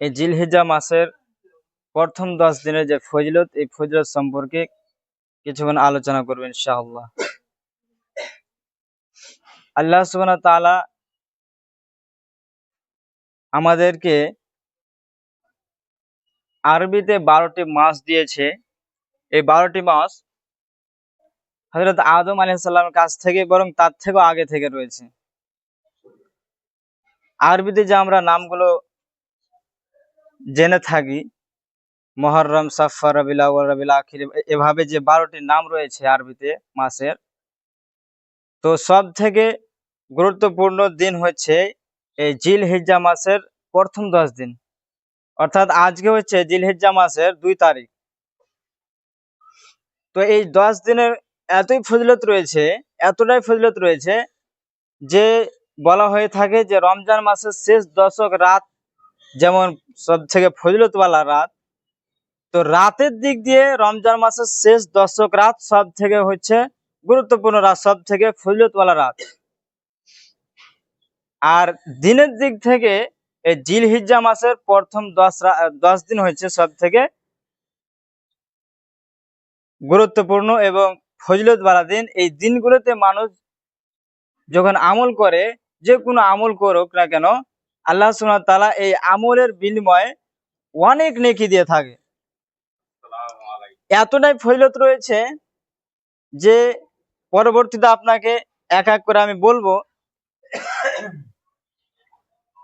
এই জিলহিজা মাসের প্রথম দশ দিনের যে ফজিলত, এই ফজিলত সম্পর্কে কিছুক্ষণ আলোচনা করবেন ইনশাআল্লাহ। আল্লাহ সুবহানাহু ওয়া তাআলা আমাদেরকে আরবিতে বারোটি মাস দিয়েছে। এই বারোটি মাস হজরত আদম আলাইসাল্লামের কাছ থেকে বরং তার থেকেও আগে থেকে রয়েছে। আরবিতে যে আমরা নামগুলো জেনে থাকি মহররম সাফর রবিল আউয়াল রবিল আখির এভাবে যে বারোটি নাম রয়েছে আরবিতে মাসের, তো সব থেকে গুরুত্বপূর্ণ দিন হচ্ছে এই জিল হিজ্জা মাসের প্রথম দশ দিন। অর্থাৎ আজকে হচ্ছে জিল হিজ্জা মাসের দুই তারিখ। তো এই দশ দিনের এতই ফজিলত রয়েছে, এতটাই ফজিলত রয়েছে যে বলা হয়ে থাকে যে রমজান মাসের শেষ দশক রাত যেমন সব থেকে ফজিলতওয়ালা রাত, তো রাতের দিক দিয়ে রমজান মাসের শেষ দশক রাত সব থেকে হচ্ছে গুরুত্বপূর্ণ রাত, সব থেকে ফজিলতওয়ালা রাত। আর দিনের দিক থেকে এই জিল হিজ্জা মাসের প্রথম দশ দশ দিন হচ্ছে সব থেকে গুরুত্বপূর্ণ এবং ফজিলত বালা দিন। এই দিনগুলোতে মানুষ যখন আমল করে, যে কোনো আমল করুক না কেন আল্লাহ ওয়া তাআলা এই আমলের বিনিময়ে অনেক নেকি দিয়ে থাকে। এতটাই ফৈলত রয়েছে যে পরবর্তীতে আপনাকে এক এক করে আমি বলব।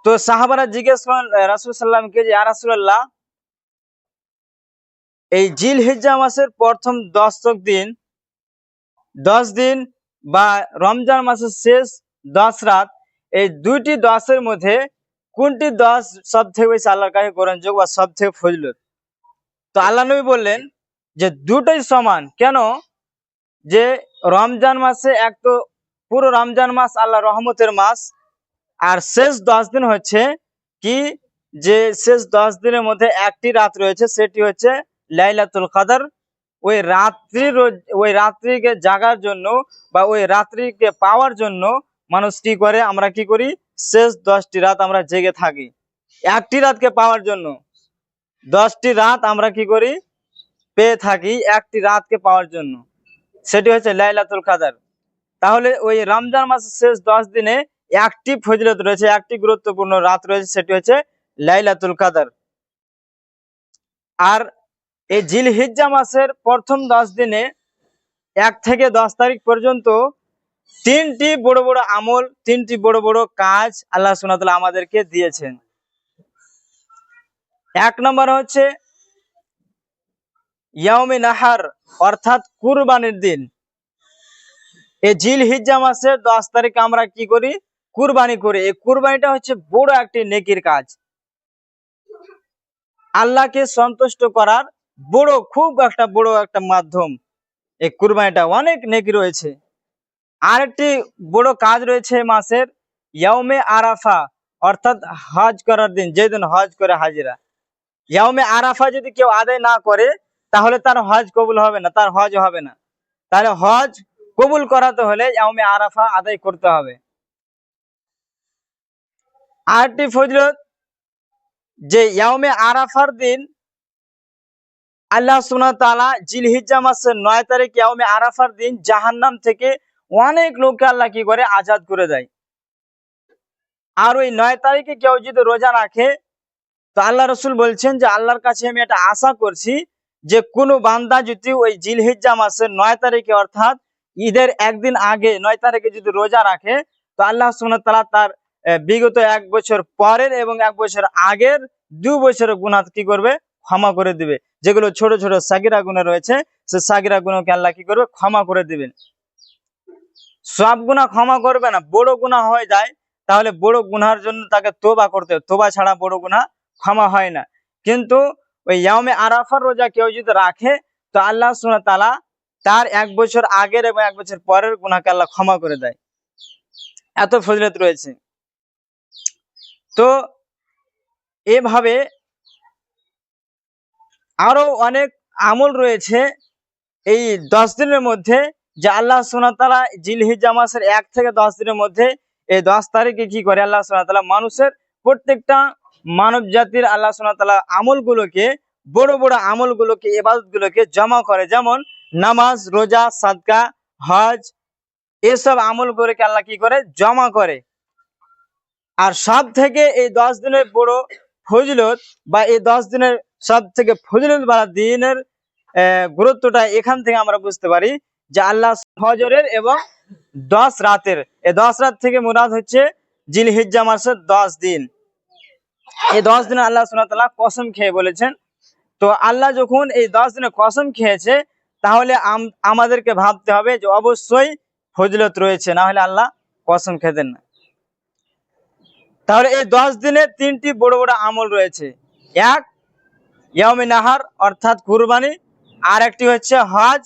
তো সাহাবারা জিজ্ঞেস করেন রাসুল সাল্লামকে যে আর রাসূলুল্লাহ, এই জিল হিজ্জা মাসের প্রথম দশক দিন, দশ দিন বা রমজান মাসের শেষ দশ রাত, এই দুইটি দশের মধ্যে কোনটি দশ সব থেকে বেশি আল্লাহর কাছে গ্রহণযোগ্য বা সব থেকে ফজলত? তো আল্লাহ নবী বললেন যে দুটোই সমান। কেন? যে রমজান মাসে এক তো পুরো রমজান মাস আল্লাহ রহমতের মাস, আর শেষ দশ দিন হচ্ছে কি? যে শেষ দশ দিনের মধ্যে একটি রাত রয়েছে, সেটি হচ্ছে লাইলাতুল কাদার। ওই রাত্রি ওই রাত্রিকে জাগার জন্য বা ওই রাত্রিকে পাওয়ার জন্য মানুষ কি করে? আমরা কি করি? শেষ দশটি রাত আমরা জেগে থাকি। একটি রাতকে পাওয়ার জন্য। দশটি রাত আমরা কি করি? পেয়ে থাকি একটি রাতকে পাওয়ার জন্য। সেটি হচ্ছে লাইলাতুল কাদার। তাহলে ওই রমজান মাসের শেষ দশ দিনে একটি ফজিলত রয়েছে, একটি গুরুত্বপূর্ণ রাত রয়েছে, সেটি হচ্ছে লাইলাতুল কাদার। আর এই জিল হিজ্জা মাসের প্রথম দশ দিনে এক থেকে দশ তারিখ পর্যন্ত তিনটি বড় বড় আমল, তিনটি বড় বড় কাজ আল্লাহ সুনাতলা আমাদেরকে দিয়েছেন। এক নম্বর হচ্ছে ইয়াউমি নাহার, অর্থাৎ কুরবানির দিন। এই জিল হিজ্জা মাসের দশ তারিখে আমরা কি করি? কুরবানি করি। এই কুরবানিটা হচ্ছে বড় একটি নেকির কাজ। আল্লাহকে সন্তুষ্ট করার বড়, খুব একটা বড় একটা মাধ্যম। এই কুরবানিটা অনেক নেকি রয়েছে। আরেকটি বড় কাজ রয়েছে মাসের ইয়াউমে আরাফা, অর্থাৎ হজ করার দিন যেদিন হজ করে হাজিরা। ইয়াউমে আরাফা যদি কেউ আদায় না করে, তাহলে তার হজ কবুল হবে না, তার হজ হবে না। তাহলে হজ কবুল করাতে হলে ইয়াউমে আরাফা আদায় করতে হবে। আরেকটি ফজলত, যে ইয়াউমে আরাফার দিন আল্লাহ সুনা তালা জিলহিজ্জা মাসের নয় তারিখ ইয়াউমে আরাফার দিন জাহান্নাম থেকে অনেক লোককে আল্লাহ কি করে? আজাদ করে দেয়। আর ওই নয় তারিখে কেউ যদি রোজা রাখে, তো আল্লাহ রসুল বলছেন যে, আল্লাহর কাছে আমি এটা আশা করছি যে, কোনো বান্দা যদি ওই জিলহিজ্জা মাসের নয় তারিখে অর্থাৎ ঈদের একদিন আগে নয় তারিখে যদি রোজা রাখে, তো আল্লাহ সুবহানাহু তালা তার বিগত এক বছর পরের এবং এক বছর আগের দু বছরের গুণা কি করবে? ক্ষমা করে দিবে। যেগুলো ছোট ছোট সাগিরা গুণা রয়েছে, সে সাগিরা গুণকে আল্লাহ কি করবে? ক্ষমা করে দিবেন। সব গুণা ক্ষমা করবে না, বড় গুণা হয়ে যায়, তাহলে বড় গুনার জন্য তাকে তোবা করতে হবে। তোবা ছাড়া বড় গুণা ক্ষমা হয় না। কিন্তু ওই ইয়ামে আরাফার রোজা কেউ যদি রাখে, তো আল্লাহ সুনা তালা তার এক বছর আগের এবং এক বছর পরের গুনাকে আল্লাহ ক্ষমা করে দেয়। এত ফজিলত রয়েছে। তো এভাবে আরও অনেক আমল রয়েছে এই দশ দিনের মধ্যে যে আল্লাহ সোনাতালা জিলহিজা মাসের এক থেকে দশ দিনের মধ্যে এই দশ তারিখে কি করে? আল্লাহ সোনাতালা মানুষের প্রত্যেকটা মানব জাতির আল্লাহ সোনা তালা আমলগুলোকে, বড় বড় আমলগুলোকে এবাদত গুলোকে জমা করে। যেমন নামাজ, রোজা, সাদকা, হজ, এসব আমল করে আল্লাহ কি করে? জমা করে। আর সব থেকে এই দশ দিনের বড় ফজিলত বা এই দশ দিনের সব থেকে ফজিলত বা দিনের গুরুত্বটা এখান থেকে আমরা বুঝতে পারি যে আল্লাহ ফজরের এবং দশ রাতের। এই দশ রাত থেকে মুরাদ হচ্ছে জিল হিজ্জা মাসের দশ দিন। এই দশ দিনে আল্লাহ সুনাতাল্লাহ কসম খেয়ে বলেছেন, তো আল্লাহ যখন এই দশ দিনে কসম খেয়েছে, তাহলে আমাদেরকে ভাবতে হবে যে অবশ্যই ফজিলত রয়েছে, না হলে আল্লাহ কসম খেতেন না। তাহলে এই দশ দিনে তিনটি বড় বড় আমল রয়েছে। এক ইয়ামে নাহার, অর্থাৎ কুরবানি। আর একটি হচ্ছে হজ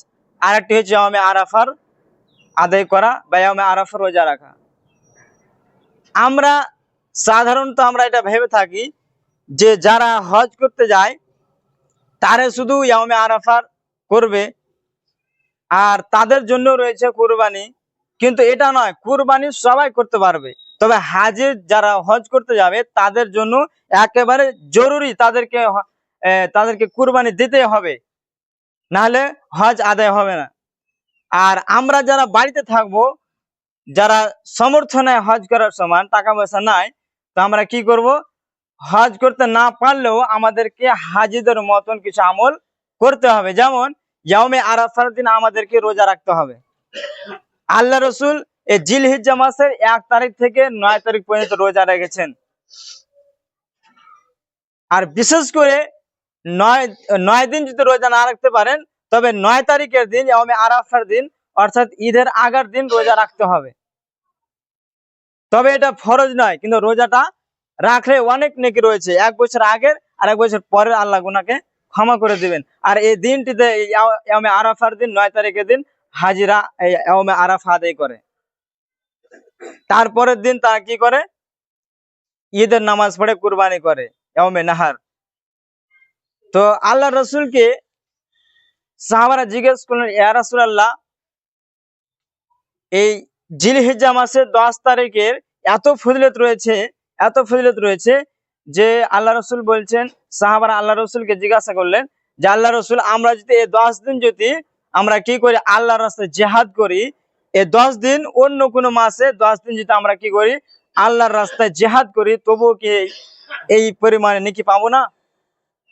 আর একটি হচ্ছে ইয়ামে আরাফার আদায় করা বা ইয়ামে আরাফার রোজা রাখা। আমরা সাধারণত আমরা এটা ভেবে থাকি যে যারা হজ করতে যায়, তারা শুধু ইয়ামে আরাফার করবে আর তাদের জন্য রয়েছে কুরবানি। কিন্তু এটা নয়, কুরবানি সবাই করতে পারবে। তবে হাজে যারা হজ করতে যাবে, তাদের জন্য একেবারে জরুরি তাদেরকে তাদেরকে কুরবানি দিতে হবে। নাহলে হজ আদায় হবে না। আর আমরা যারা বাড়িতে থাকব, যারা সমর্থনে হজ করার সমান টাকা পয়সা নাই, তো আমরা কি করব? হজ করতে না পারলেও আমাদেরকে হাজিদের মতন কিছু আমল করতে হবে। যেমন ইয়ামে আরাফার দিন আমাদেরকে রোজা রাখতে হবে। আল্লাহ রসুল এই জিল হিজ্জা মাসের এক তারিখ থেকে নয় তারিখ পর্যন্ত রোজা রেখেছেন। আর বিশেষ করে নয় নয় দিন যদি রোজা না রাখতে পারেন, তবে নয় তারিখের দিন ইয়ামে আরাফার দিন, অর্থাৎ ঈদের আগার দিন রোজা রাখতে হবে। তবে এটা ফরজ নয়, কিন্তু রোজাটা রাখলে অনেক নেকি রয়েছে। এক বছর আগের আর এক বছর পরের আল্লাহ গুনাকে ক্ষমা করে দিবেন। আর এই দিনটিতে ইয়াও- আরাফার দিন, নয় তারিখের দিন হাজিরা ইয়ামে আরাফা আদায় করে। তারপরের দিন তারা কি করে? ঈদের নামাজ পড়ে কুরবানি করে ইয়ামে নাহার। তো আল্লাহ রসুলকে সাহাবারা জিজ্ঞেস করলেন, ইয়া রাসূলুল্লাহ, এই জিলহিজ্জা মাসের দশ তারিখের এত ফজিলত রয়েছে, এত ফজিলত রয়েছে যে আল্লাহ রসুল বলছেন, সাহাবারা আল্লাহ রসুলকে জিজ্ঞাসা করলেন যে, আল্লাহ রসুল, আমরা যদি এই দশ দিন যদি আমরা কি করি? আল্লাহর রাস্তায় জেহাদ করি এই দশ দিন অন্য কোনো মাসে দশ দিন যদি আমরা কি করি? আল্লাহর রাস্তায় জেহাদ করি, তবুও কি এই পরিমাণে নাকি পাবো না?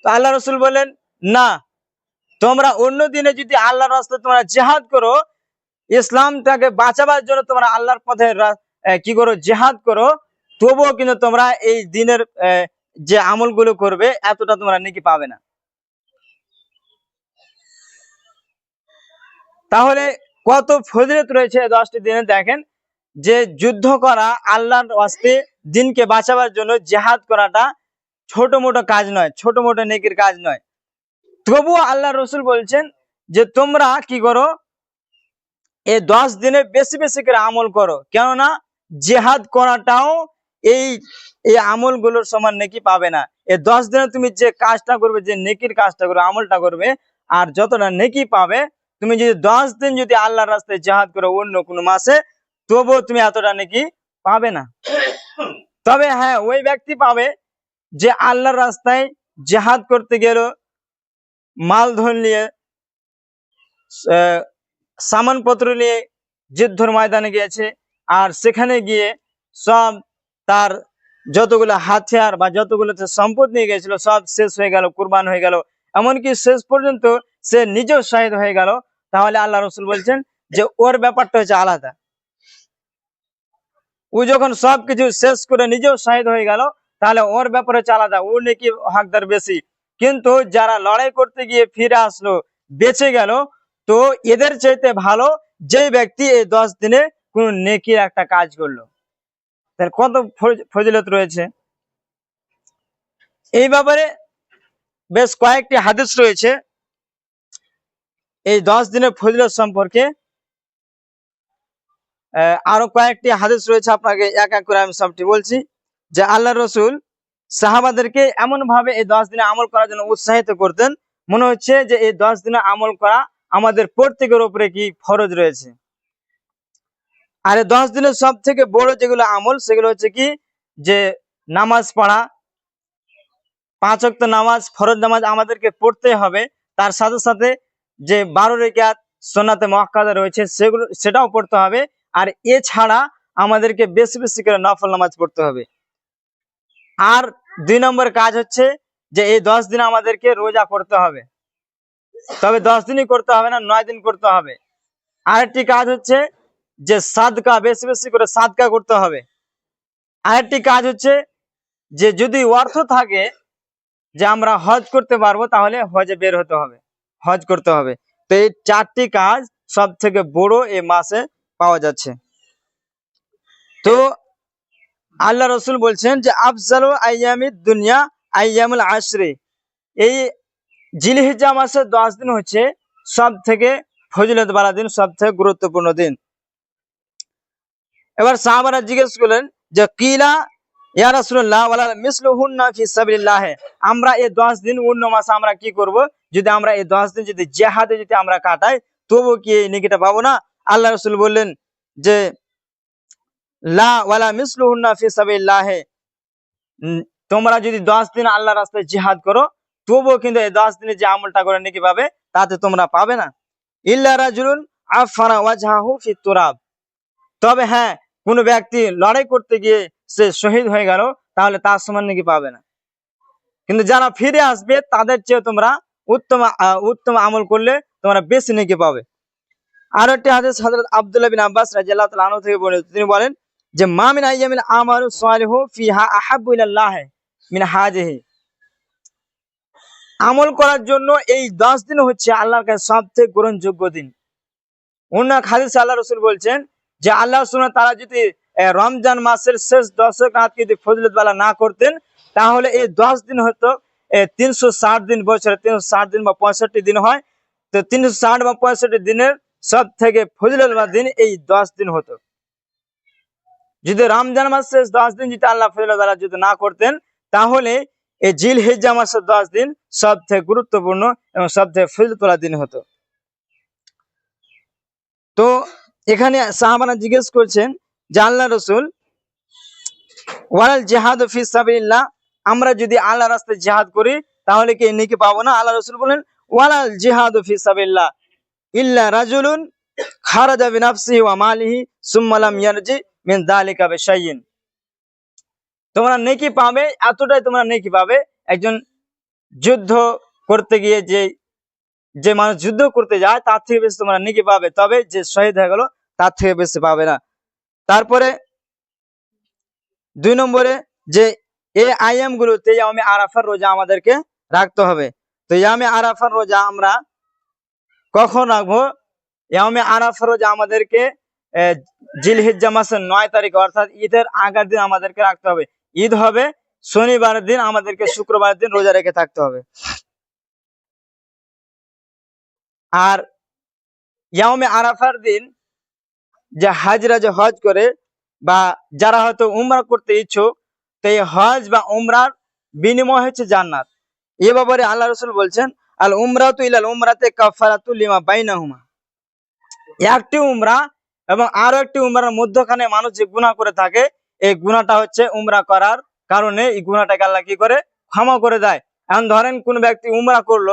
তো আল্লাহ রসুল বলেন, না, তোমরা অন্য দিনে যদি আল্লাহর রাস্তায় তোমরা জেহাদ করো, ইসলামটাকে বাঁচাবার জন্য তোমরা আল্লাহর পথে কি করো, জেহাদ করো, তবুও কিন্তু তোমরা এই দিনের যে আমলগুলো করবে, এতটা তোমরা নাকি পাবে না। তাহলে কত ফজিলত রয়েছে দশটি দিনে দেখেন, যে যুদ্ধ করা আল্লাহর ওয়াস্তে দিনকে বাঁচাবার জন্য জেহাদ করাটা ছোট মোটো কাজ নয়, ছোট মোটো নেকির কাজ নয়। তবুও আল্লাহ রসুল বলছেন যে, তোমরা কি করো? এই দশ দিনে বেশি বেশি করে আমল করো। কেননা জেহাদ করাটাও এই এই আমলগুলোর সমান নেকি পাবে না। এই দশ দিনে তুমি যে কাজটা করবে, যে নেকির কাজটা করবে, আমলটা করবে, আর যতটা নেকি পাবে, তুমি যদি দশ দিন যদি আল্লাহর রাস্তায় জেহাদ করো অন্য কোনো মাসে, তবুও তুমি এতটা নেকি পাবে না। তবে হ্যাঁ ওই ব্যক্তি পাবে যে আল্লাহর রাস্তায় জেহাদ করতে গেল, মাল ধন নিয়ে সামানপত্র নিয়ে যুদ্ধর ময়দানে গিয়েছে। আর সেখানে গিয়ে সব তার যতগুলো হাতিয়ার বা যতগুলো সম্পদ নিয়ে গেছিল সব শেষ হয়ে গেল, কুরবান হয়ে গেল। এমনকি শেষ পর্যন্ত সে নিজেও শহীদ হয়ে গেল। তাহলে আল্লাহ রসুল বলছেন যে ওর ব্যাপারটা হচ্ছে আলাদা। ও যখন সবকিছু শেষ করে নিজেও শহীদ হয়ে গেল তাহলে ওর ব্যাপারে হচ্ছে আলাদা। ও নাকি হকদার বেশি। কিন্তু যারা লড়াই করতে গিয়ে ফিরে আসলো, বেঁচে গেল, তো এদের চাইতে ভালো যে ব্যক্তি এই দশ দিনে কোন নেকির একটা কাজ করল। তার কত ফজিলত রয়েছে? এই ব্যাপারে বেশ কয়েকটি হাদিস রয়েছে। এই দশ দিনের ফজিলত সম্পর্কে আরও কয়েকটি হাদিস রয়েছে আপনাকে এক এক করে আমি সবটি বলছি। যে আল্লাহ রসুল সাহাবাদেরকে এমন ভাবে এই দশ দিনে আমল করার জন্য উৎসাহিত করতেন, মনে হচ্ছে যে এই দশ দিনে আমল করা আমাদের প্রত্যেকের উপরে কি ফরজ রয়েছে। আর এই দশ দিনের সব থেকে বড় যেগুলো আমল, সেগুলো হচ্ছে কি যে নামাজ পড়া, পাঁচ ওয়াক্ত নামাজ, ফরজ নামাজ আমাদেরকে পড়তে হবে। তার সাথে সাথে যে বারো রেখাত সোনাতে মহাকাদা রয়েছে, সেগুলো, সেটাও পড়তে হবে। আর এছাড়া আমাদেরকে বেশি বেশি করে নফল নামাজ পড়তে হবে। আর দুই নম্বর কাজ হচ্ছে যে এই দশ দিন আমাদেরকে রোজা করতে হবে। তবে দশ দিনই করতে হবে না, নয় দিন করতে হবে। আরেকটি কাজ হচ্ছে যে সাদকা, বেশি বেশি করে সাদকা করতে হবে। আরেকটি কাজ হচ্ছে যে যদি অর্থ থাকে যে আমরা হজ করতে পারব, তাহলে হজে বের হতে হবে, হজ করতে হবে। তো এই চারটি কাজ সব থেকে বড় এই মাসে পাওয়া যাচ্ছে। তো আল্লাহ রসুল বলছেন যে, আফজাল আয়ামি দুনিয়া আয়ামুল আশরে। এই জিলহিজা মাসের দশ দিন হচ্ছে সব থেকে ফজিলত বালা দিন সব থেকে গুরুত্বপূর্ণ দিন। এবার সাহাবারা জিজ্ঞেস করলেন যে, কিলা ইয়া আমরা এই 10 দিন অন্য মাসে আমরা কি করব? যদি আমরা এই 10 দিন যদি জিহাদে যদি আমরা কাটাই, তবু কি এই নেকিটা পাবো না? আল্লাহ রসুল বললেন যে লা ওয়ালা তোমরা যদি 10 দিন আল্লাহ রাস্তায় জিহাদ করো, তবুও কিন্তু এই 10 দিনে যে আমলটা করে নাকি পাবে তাতে তোমরা পাবে না। ইল্লা রাজুলুন আফারা ওয়াজহাহু ফি তুরাব। তবে হ্যাঁ কোনো ব্যক্তি লড়াই করতে গিয়ে সে শহীদ হয়ে গেল, তাহলে তার সমান নাকি পাবে না। কিন্তু যারা ফিরে আসবে, তাদের চেয়ে তোমরা উত্তম উত্তম আমল করলে তোমরা বেশি নাকি পাবে। আর একটি হাদিস হযরত আব্দুল্লাহ বিন আব্বাস রাদিয়াল্লাহু তাআলা আনহু থেকে বর্ণিত। তিনি বলেন যে মা মিন আইয়ামিল আমালু সালিহু ফিহা আহাব্বু ইলাল্লাহ মিন হাজিহি। আমল করার জন্য এই 10 দিন হচ্ছে আল্লাহর কাছে সবথেকে গ্রহণযোগ্য দিন। অন্য হাদিসে আল্লাহ রাসূল বলছেন যে আল্লাহ ওয়া তাআলা যদি রমজান মাসের শেষ দশক রাত যদি ফজলত বেলা না করতেন, তাহলে এই দশ দিন হতো তিনশো ষাট দিন বছরে, তিনশো ষাট দিন বা পঁয়ষট্টি দিন হয়। তো তিনশো ষাট বা পঁয়ষট্টি দিনের সব থেকে ফজলত দিন এই দশ দিন হতো। যদি রমজান মাস শেষ দশ দিন যদি আল্লাহ ফজলত বেলা যদি না করতেন, তাহলে এই জিল হিজ্জা মাসের দশ দিন সব থেকে গুরুত্বপূর্ণ এবং সব থেকে ফজলত দিন হতো। তো এখানে সাহাবানা জিজ্ঞেস করছেন যে আল্লাহ রসুল, ওয়ালাল জেহাদ ফি সাবিলিল্লাহ, আমরা যদি আল্লাহ রাস্তায় জেহাদ করি, তাহলে কি নেকি পাবো না? আল্লাহ রসুল বলেন ওয়ালাল জিহাদ ফি সাবিলিল্লাহ, ইল্লা রাজুলুন খারাজা বিনাফসিহি ওয়া মালিহি সুম্মা লাম ইয়ারজি মিন যালিকা বিশাইইন। তোমরা নেকি পাবে, এতটাই তোমরা নেকি পাবে। একজন যুদ্ধ করতে গিয়ে যে যে মানুষ যুদ্ধ করতে যায়, তার থেকে বেশি তোমরা নেকি পাবে। তবে যে শহীদ হয়ে গেল, তার থেকে বেশি পাবে না। তারপরে দুই নম্বরে যে এই আইএম গুলোতে আমি আরাফার রোজা আমাদেরকে রাখতে হবে। তো ইয়ামে আরাফার রোজা আমরা কখন রাখব? ইয়ামে আরাফার রোজা আমাদেরকে জিলহিজ্জা মাসের নয় তারিখ, অর্থাৎ ঈদের আগের দিন আমাদেরকে রাখতে হবে। ঈদ হবে, শনিবারের দিন আমাদেরকে শুক্রবারের দিন রোজা রেখে থাকতে হবে। আর ইয়ামে আরাফার দিন যে হাজরা, যে হজ করে, বা যারা হয়তো উমরা করতে ইচ্ছুক, তো এই হজ বা উমরার বিনিময় হচ্ছে জান্নাত। এ ব্যাপারে আল্লাহ রসুল বলছেন, আল উমরাতু ইলাল উমরাতে কাফারাতু লিমা বাইনাহুমা। একটি উমরা এবং আরও একটি উমরার মধ্যখানে মানুষ যে গুনাহ করে থাকে, এই গুনাহটা হচ্ছে উমরা করার কারণে এই গুনাহটাকে আল্লাহ কি করে? ক্ষমা করে দেয়। এখন ধরেন কোন ব্যক্তি উমরা করল,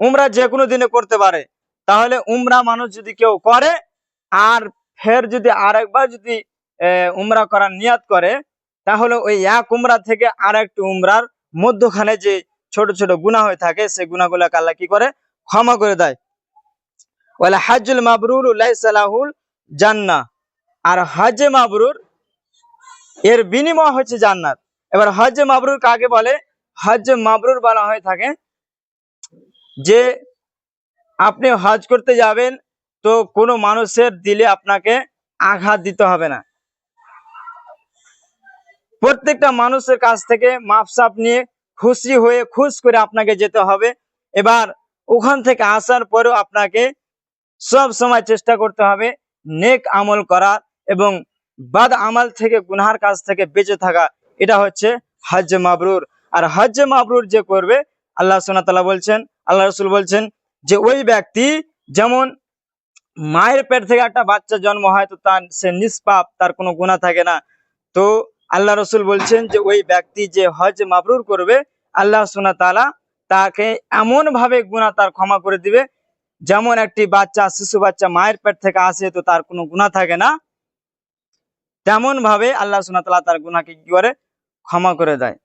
উমরা যে কোনো দিনে করতে পারে। তাহলে উমরা মানুষ যদি কেউ করে, আর ফের যদি আরেকবার যদি উমরা করার নিয়াত করে, তাহলে ওই এক উমরা থেকে আর একটি উমরার মধ্যখানে যে ছোট ছোট গুণা হয়ে থাকে, সে গুণাগুলোকে আল্লাহ কি করে? ক্ষমা করে দেয়। ওয়ালা হাজুল মাবরুর লাইসালাহুল জান্নাহ। আর হজে মাবরুর, এর বিনিময় হচ্ছে জান্নাত। এবার হজে মাবরুর কাকে বলে? হজে মাবরুর বলা হয়ে থাকে যে আপনি হজ করতে যাবেন তো কোনো মানুষের দিলে আপনাকে আঘাত দিতে হবে না। প্রত্যেকটা মানুষের কাছ থেকে মাপসাপ নিয়ে খুশি হয়ে খুশ করে আপনাকে যেতে হবে। এবার ওখান থেকে আসার পরেও আপনাকে সব সময় চেষ্টা করতে হবে। নেক আমল করা এবং বাদ আমল থেকে গুনহার কাছ থেকে বেঁচে থাকা, এটা হচ্ছে হজ মাবরুর। আর হজ মাবরুর যে করবে, আল্লাহ সোনা তালা বলছেন, আল্লাহ রসুল বলছেন যে ওই ব্যক্তি যেমন মায়ের পেট থেকে একটা বাচ্চা জন্ম হয়, তো তার সে নিষ্পাপ, তার কোনো গুণা থাকে না। তো আল্লাহ রসুল বলছেন যে ওই ব্যক্তি যে হজ মাবরুর করবে, আল্লাহ সুনা তালা তাকে এমন ভাবে গুণা তার ক্ষমা করে দিবে যেমন একটি বাচ্চা, শিশু বাচ্চা মায়ের পেট থেকে আসে তো তার কোনো গুণা থাকে না। তেমন ভাবে আল্লাহ সুনাতলা তার গুণাকে কি করে? ক্ষমা করে দেয়।